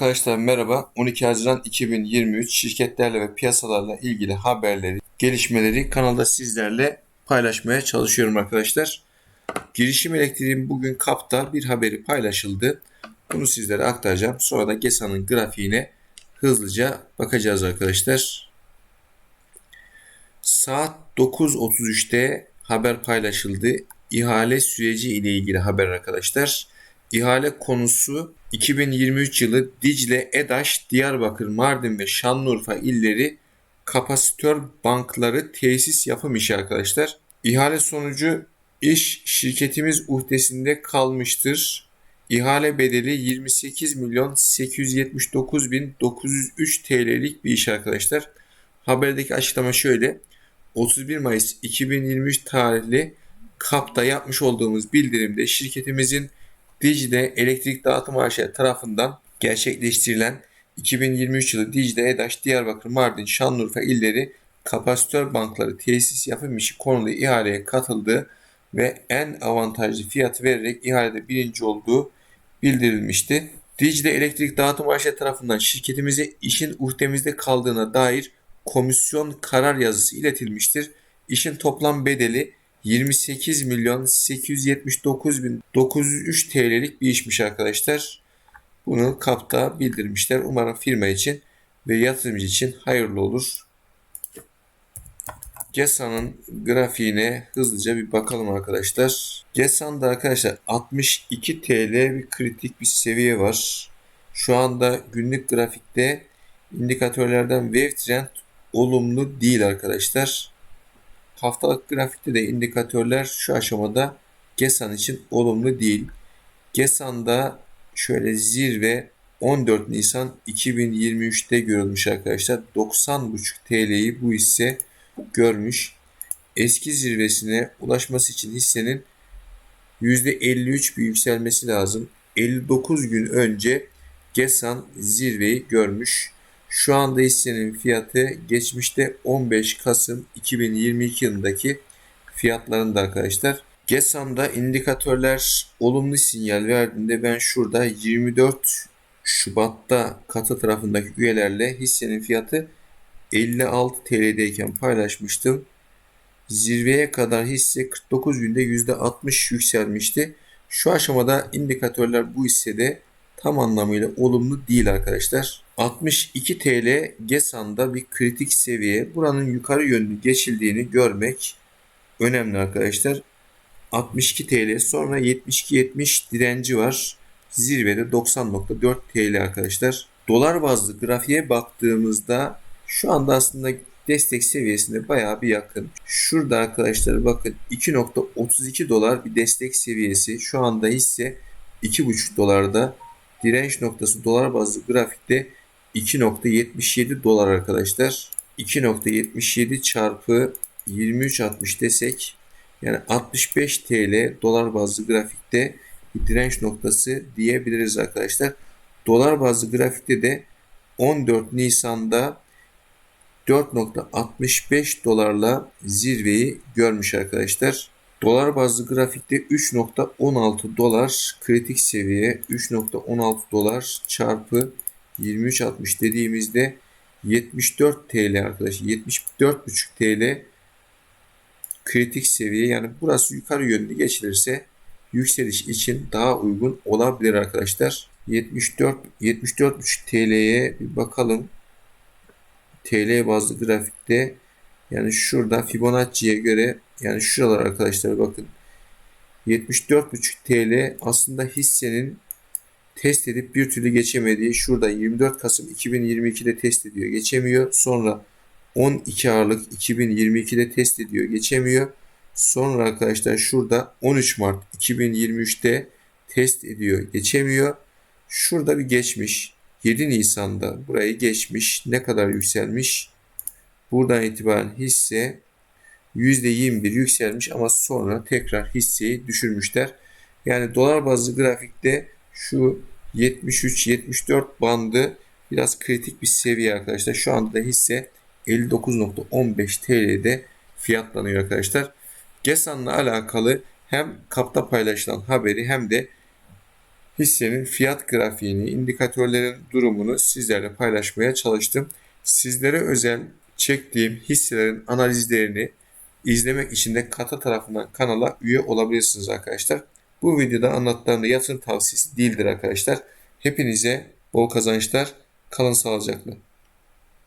Arkadaşlar merhaba. 12 Haziran 2023 şirketlerle ve piyasalarla ilgili haberleri, gelişmeleri kanalda sizlerle paylaşmaya çalışıyorum arkadaşlar. Girişim elektriğin bugün kapta bir haberi paylaşıldı. Bunu sizlere aktaracağım. Sonra da GESA'nın grafiğine hızlıca bakacağız arkadaşlar. Saat 9.33'te haber paylaşıldı. İhale süreci ile ilgili haber arkadaşlar. İhale konusu 2023 yılı Dicle, Edaş, Diyarbakır, Mardin ve Şanlıurfa illeri kapasitör bankları tesis yapım işi arkadaşlar. İhale sonucu iş şirketimiz uhdesinde kalmıştır. İhale bedeli 28 milyon 879 bin 903 TL'lik bir iş arkadaşlar. Haberdeki açıklama şöyle. 31 Mayıs 2023 tarihli KAP'ta yapmış olduğumuz bildirimde şirketimizin Dicle Elektrik Dağıtım AŞ tarafından gerçekleştirilen 2023 yılı Dicle, Edaş, Diyarbakır, Mardin, Şanlıurfa illeri kapasitör bankları tesis yapım işi konulu ihaleye katıldığı ve en avantajlı fiyat vererek ihalede birinci olduğu bildirilmişti. Dicle Elektrik Dağıtım AŞ tarafından şirketimize işin uhdemizde kaldığına dair komisyon karar yazısı iletilmiştir. İşin toplam bedeli 28 milyon 879 bin 903 TL'lik bir işmiş arkadaşlar. Bunu kapta bildirmişler. Umarım firma için ve yatırımcı için hayırlı olur. GESA'nın grafiğine hızlıca bir bakalım arkadaşlar. GESA'nda arkadaşlar 62 TL bir kritik bir seviye var. Şu anda günlük grafikte indikatörlerden Wave Trend olumlu değil arkadaşlar. Haftalık grafikte de indikatörler şu aşamada GESAN için olumlu değil. GESAN'da şöyle zirve 14 Nisan 2023'te görülmüş arkadaşlar. 90,5 TL'yi bu hisse görmüş. Eski zirvesine ulaşması için hissenin %53 bir yükselmesi lazım. 59 gün önce GESAN zirveyi görmüş. Şu anda hissenin fiyatı geçmişte 15 Kasım 2022 yılındaki fiyatlarında arkadaşlar. GESAM'da indikatörler olumlu sinyal verdiğinde ben şurada 24 Şubat'ta katı tarafındaki üyelerle hissenin fiyatı 56 TL'deyken paylaşmıştım. Zirveye kadar hisse 49 günde %60 yükselmişti. Şu aşamada indikatörler bu hissede tam anlamıyla olumlu değil arkadaşlar. 62 TL GESAN'da bir kritik seviye. Buranın yukarı yönlü geçildiğini görmek önemli arkadaşlar. 62 TL sonra 72-70 direnci var. Zirvede 90.4 TL arkadaşlar. Dolar bazlı grafiğe baktığımızda şu anda aslında destek seviyesine bayağı bir yakın. Şurada arkadaşlar bakın 2.32 dolar bir destek seviyesi. Şu anda ise 2.5 dolarda direnç noktası dolar bazlı grafikte 2.77 dolar arkadaşlar. 2.77 çarpı 23.60 desek yani 65 TL dolar bazlı grafikte bir direnç noktası diyebiliriz arkadaşlar. Dolar bazlı grafikte de 14 Nisan'da 4.65 dolarla zirveyi görmüş arkadaşlar. Dolar bazlı grafikte 3.16 dolar kritik seviye 3.16 dolar çarpı 23.60 dediğimizde 74 TL arkadaşlar 74.5 TL kritik seviye yani burası yukarı yönlü geçilirse yükseliş için daha uygun olabilir arkadaşlar. 74 74.5 TL'ye bir bakalım. TL bazlı grafikte yani şurada Fibonacci'ye göre yani şuralar arkadaşlar bakın 74.5 TL aslında hissenin test edip bir türlü geçemediği şurada 24 Kasım 2022'de test ediyor geçemiyor. Sonra 12 Aralık 2022'de test ediyor geçemiyor. Sonra arkadaşlar şurada 13 Mart 2023'te test ediyor geçemiyor. Şurada bir geçmiş. 7 Nisan'da burayı geçmiş. Ne kadar yükselmiş? Buradan itibaren hisse %21 yükselmiş ama sonra tekrar hisseyi düşürmüşler. Yani dolar bazlı grafikte şu 73-74 bandı biraz kritik bir seviye arkadaşlar. Şu anda da hisse 59.15 TL'de fiyatlanıyor arkadaşlar. GESAN'la alakalı hem kapta paylaşılan haberi hem de hissenin fiyat grafiğini, indikatörlerin durumunu sizlerle paylaşmaya çalıştım. Sizlere özel çektiğim hisselerin analizlerini izlemek için de Kata tarafından kanala üye olabilirsiniz arkadaşlar. Bu videoda anlattıklarım da yatırım tavsiyesi değildir arkadaşlar. Hepinize bol kazançlar, kalın sağlıcakla.